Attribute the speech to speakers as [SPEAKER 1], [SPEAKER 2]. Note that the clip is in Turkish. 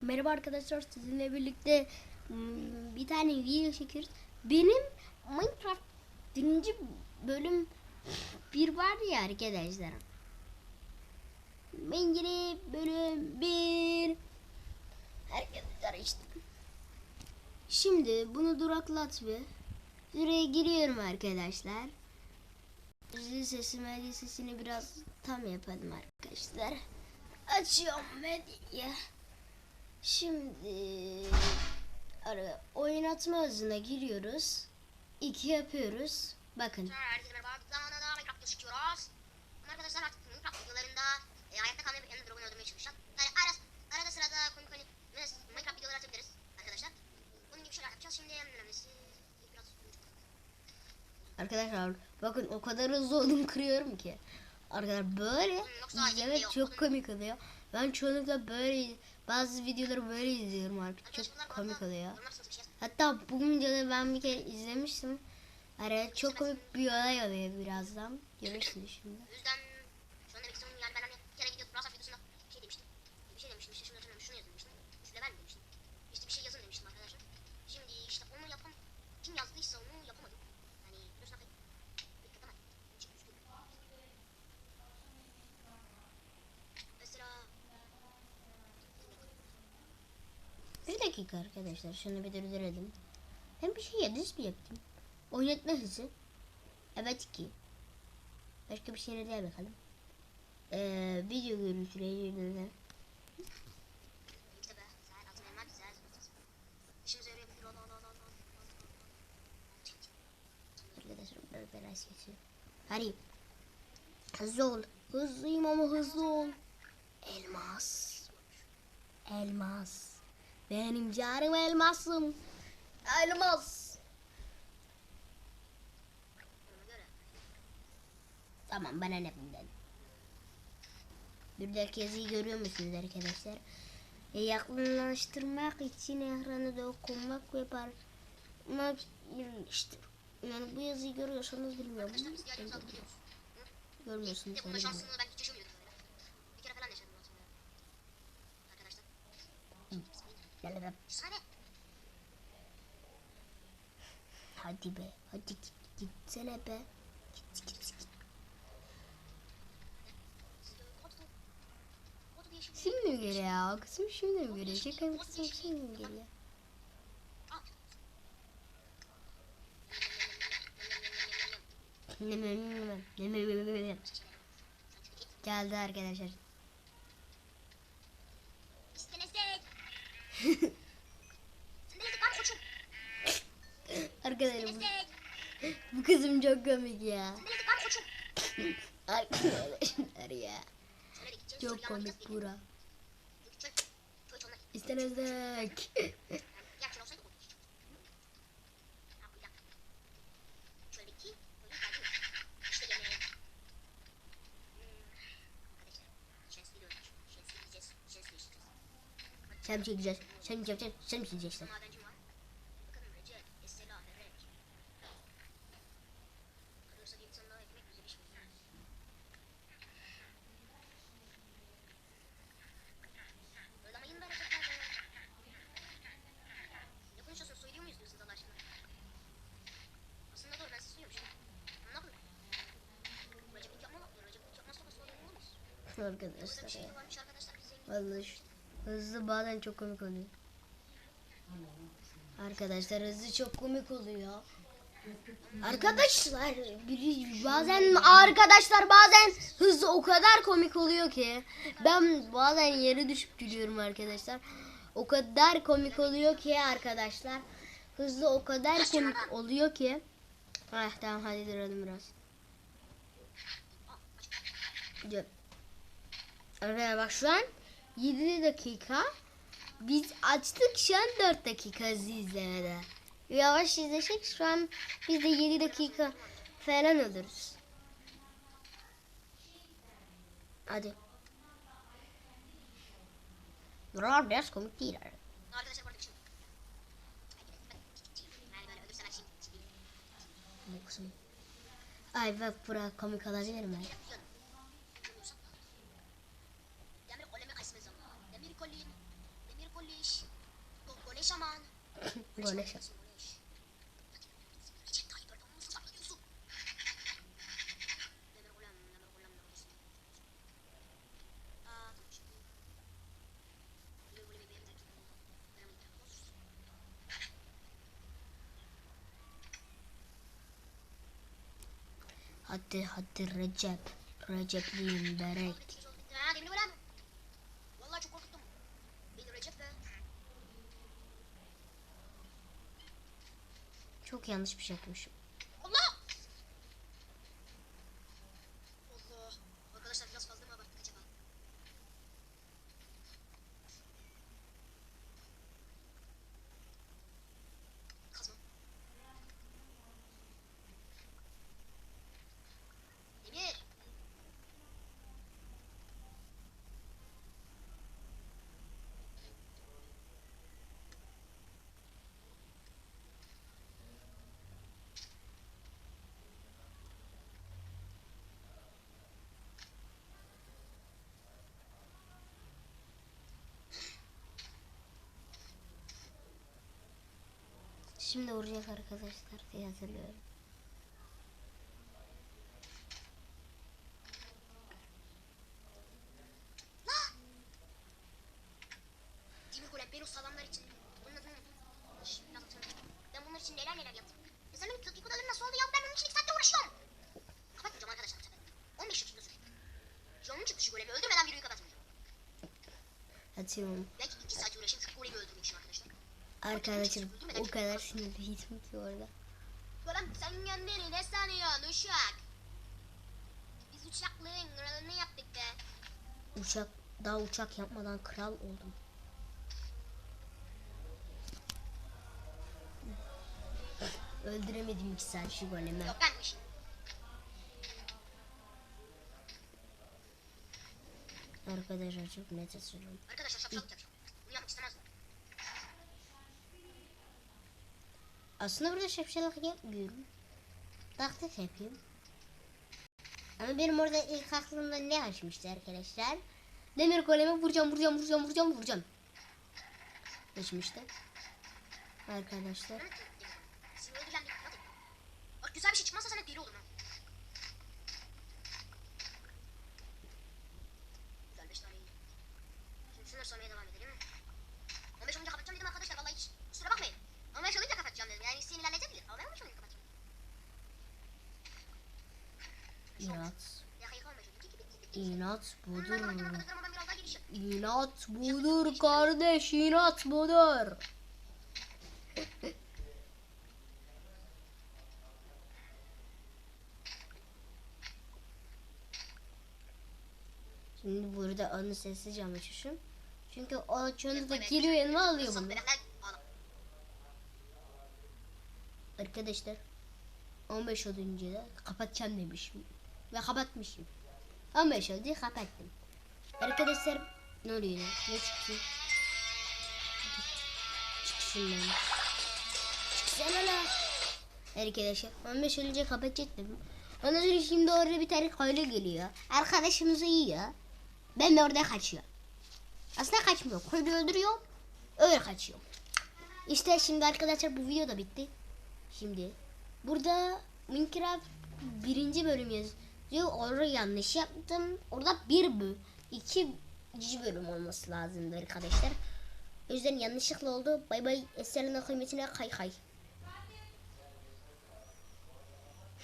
[SPEAKER 1] Merhaba arkadaşlar sizinle birlikte hmm, bir tane video çekiyoruz. Benim Minecraft birinci bölüm bir var ya arkadaşlar. Minecraft bölüm bir. Arkadaşlar işte. Şimdi bunu duraklat bir. Şuraya giriyorum arkadaşlar. Zil sesimi, hadi sesini biraz tam yapalım arkadaşlar. Açıyorum medyayı. Şimdi ara oynatma hızına giriyoruz. İki yapıyoruz. Bakın.
[SPEAKER 2] Herkese merhaba. Zamanında da Minecraft gözüküyoruz. Ama arkadaşlar artık Minecraft videolarında e, hayatta kalmayı ve Ender Dragon'u öldürmeye çalışacağım. Yani arada, arada sırada komik komik mes- Minecraft videoları atabiliriz arkadaşlar. Bunun gibi şeyler yapacağız. Şimdi en önemlisi biraz
[SPEAKER 1] Arkadaşlar bakın o kadar hızlı odun kırıyorum ki. Arkadaşlar böyle izlemek çok komik oluyor. Ben çoğunlukla böyle bazı videoları böyle izliyorum artık. Çok komik oluyor.
[SPEAKER 2] şey.
[SPEAKER 1] Hatta bu videoda ben bir kere izlemiştim. Araya çok komik bir olay oluyor birazdan. Görürsünüz şimdi.
[SPEAKER 2] O yüzden şu an demek istiyorum yani ben hani bir kere video Brawl videosunda bir şey demiştim. Bir şey demiştim işte şunu hatırlamıyorum şunu yazın demiştim. Size ben demiştim. İşte bir şey yazın demiştim arkadaşlar. Şimdi işte onu yapan kim yazdıysa onu yapamadım. Yani biliyorsun abi. Dikkat ama. Çok üzgünüm. Mesela
[SPEAKER 1] Bir dakika arkadaşlar şunu bir durduralım. Ben bir şey yadız mı yaptım? Oynatma hızı. Evet ki. Başka bir şey ne diye bakalım. Ee, video
[SPEAKER 2] ol, ol.
[SPEAKER 1] Arkadaşlar. Hadi. Hızlı ol. Hızlıyım ama hızlı ol. Elmas. Elmas. Benim canım elmasım. Elmas. Tamam bana ne bundan. Buradaki yazıyı görüyor musunuz arkadaşlar? E, yakınlaştırmak için ekranı dokunmak ve parmak işte yani bu yazıyı görüyorsanız bilmiyorum.
[SPEAKER 2] Biliyoruz.
[SPEAKER 1] Görmüyorsunuz.
[SPEAKER 2] Bir de bunun
[SPEAKER 1] sanırım.
[SPEAKER 2] şansını ben hiç yaşamıyordum böyle. Bir kere falan yaşadım aslında. Arkadaşlar.
[SPEAKER 1] Gel.
[SPEAKER 2] Sane.
[SPEAKER 1] Hadi be. Hadi git. Gitsene be. Git git git.
[SPEAKER 2] Şimdi.
[SPEAKER 1] Mi geliyor ya? O kısım şimdi mi? Şaka bir kısım şimdi mi geliyor? Geldi arkadaşlar.
[SPEAKER 2] İstenezek. Sen neredesin lan koçum?
[SPEAKER 1] Arkadaşlar bu, bu kızım çok komik ya. Arkadaşlar ya. Çok komik bura. İstemezdik.
[SPEAKER 2] Ya çöl olsaydı olurdu. Ha bu dakika. Çöldeki böyle geldi. İşte yemeğe. Hmm. Arkadaşlar. Şanslı diyorlar. Şanslı yiyeceğiz. Şanslı yaşayacağız.
[SPEAKER 1] Sen çekeceğiz. Sen çekeceksin. Sen çekeceksin.
[SPEAKER 2] Madencim var. Bakalım Recep, Esela, Berek. Kalırsa bir insan daha ekmek güzel iş mi? Oylamayın be Recep'ler be. Ne konuşuyorsun? Söylüyor muyuz diyorsunuz Allah aşkına? Aslında doğru ben size söylüyormuşum. Anladın mı? Recep'lik yapma, Recep'lik sorun olmaz. Burada bir
[SPEAKER 1] Arkadaşlar
[SPEAKER 2] şey
[SPEAKER 1] ya.
[SPEAKER 2] varmış arkadaşlar biz zengin.
[SPEAKER 1] Vallahi şu- hızlı bazen çok komik oluyor. Arkadaşlar hızlı çok komik oluyor. Arkadaşlar bazen arkadaşlar bazen hızlı o kadar komik oluyor ki ben bazen yere düşüp gülüyorum arkadaşlar. O kadar komik oluyor ki arkadaşlar. Hızlı o kadar komik oluyor ki. Ah tamam hadi duralım biraz. Arkadaşlar bak şu an 7 dakika. Biz açtık şu an 4 dakika hızlı izlemede. Yavaş izlesek şu an biz de 7 dakika falan oluruz. Hadi. Buralar biraz komik değil. abi.
[SPEAKER 2] Bu
[SPEAKER 1] kısım. Ay bak bura komik olabilir mi?
[SPEAKER 2] Böyle olsun.
[SPEAKER 1] Hadi hadi Recep. Recepliyim berek.
[SPEAKER 2] Ha, demir ulan. Vallahi çok korkuttum. Beni Recep be.
[SPEAKER 1] Çok yanlış bir şey yapmışım.
[SPEAKER 2] Allah! Allah! Arkadaşlar biraz fazla mı abarttık acaba? Kazma. Demir!
[SPEAKER 1] Şimdi vuracak arkadaşlar diye hazırlıyorum.
[SPEAKER 2] Salamlar için bunun adını hatırlayayım. Ben bunlar için neler neler yaptım. Ya sen benim dakikalarım nasıl oldu ya? Ben bunun için iki saattir uğraşıyorum. Kapatmayacağım arkadaşlar bu sefer. 15 dakika. Canım çıktı şu golemi öldürmeden videoyu kapatmayacağım.
[SPEAKER 1] Atıyorum.
[SPEAKER 2] Belki iki saat uğraşayım şu golemi öldürmek için arkadaşlar.
[SPEAKER 1] Arkadaşlar o kadar sinirliydim ki orada.
[SPEAKER 2] Golem sen kendini ne sanıyorsun uşak? Biz uçaklığın kralını yaptık be.
[SPEAKER 1] Uçak daha uçak yapmadan kral oldum. Öldüremedim iki saat şu golemi.
[SPEAKER 2] Yok ben bu işi.
[SPEAKER 1] Arkadaşlar çok net hatırlıyorum.
[SPEAKER 2] Arkadaşlar şapşallık yapacağım. Bunu yapmak istemezdim.
[SPEAKER 1] Aslında burada şapşalık yapmıyorum. Taktik yapıyorum. Ama benim orada ilk aklımda ne açmıştı arkadaşlar? Demir golemi vuracağım, vuracağım, vuracağım, vuracağım, vuracağım. Geçmişti. Arkadaşlar.
[SPEAKER 2] Bak güzel bir şey çıkmazsa sana deli olurum. Güzel beş tane iyi. Şimdi şunları sormaya devam edelim. 15 olunca kapatacağım dedim arkadaşlar. Vallahi hiç kusura bakmayın. 15 olunca kapatacağım dedim. Yani isteyen ilerletebilir. Ama ben 15 olunca kapatacağım.
[SPEAKER 1] İnat.
[SPEAKER 2] Ya hayır 15 olunca bitti bitti bitti.
[SPEAKER 1] İnat
[SPEAKER 2] Hmm,
[SPEAKER 1] budur.
[SPEAKER 2] hadi bakalım arkadaşlar ama ben biraz daha gelişim.
[SPEAKER 1] İnat budur kardeş, inat budur. Şimdi burada onu sessizce açmışım. Çünkü o çönü de geliyor yanıma alıyor bunu. Arkadaşlar 15 olunca da kapatacağım demişim. Ve kapatmışım. 15 oldu kapattım. Arkadaşlar ne oluyor? Ne çıktı? Çık şundan. Çıksana lan. Arkadaşlar 15 olunca kapatacaktım. Ondan sonra şimdi orada bir tane köylü geliyor. Arkadaşımızı yiyor. Ben de orada kaçıyorum. Aslında kaçmıyor. Köylü öldürüyor. Öyle kaçıyor. İşte şimdi arkadaşlar bu video da bitti. Şimdi burada Minecraft birinci bölüm yazıyor. Orada yanlış yaptım. Orada bir bölüm, iki bölüm olması lazımdı arkadaşlar. O yüzden yanlışlıkla oldu. Bay bay. Eserine kıymetine kay kay.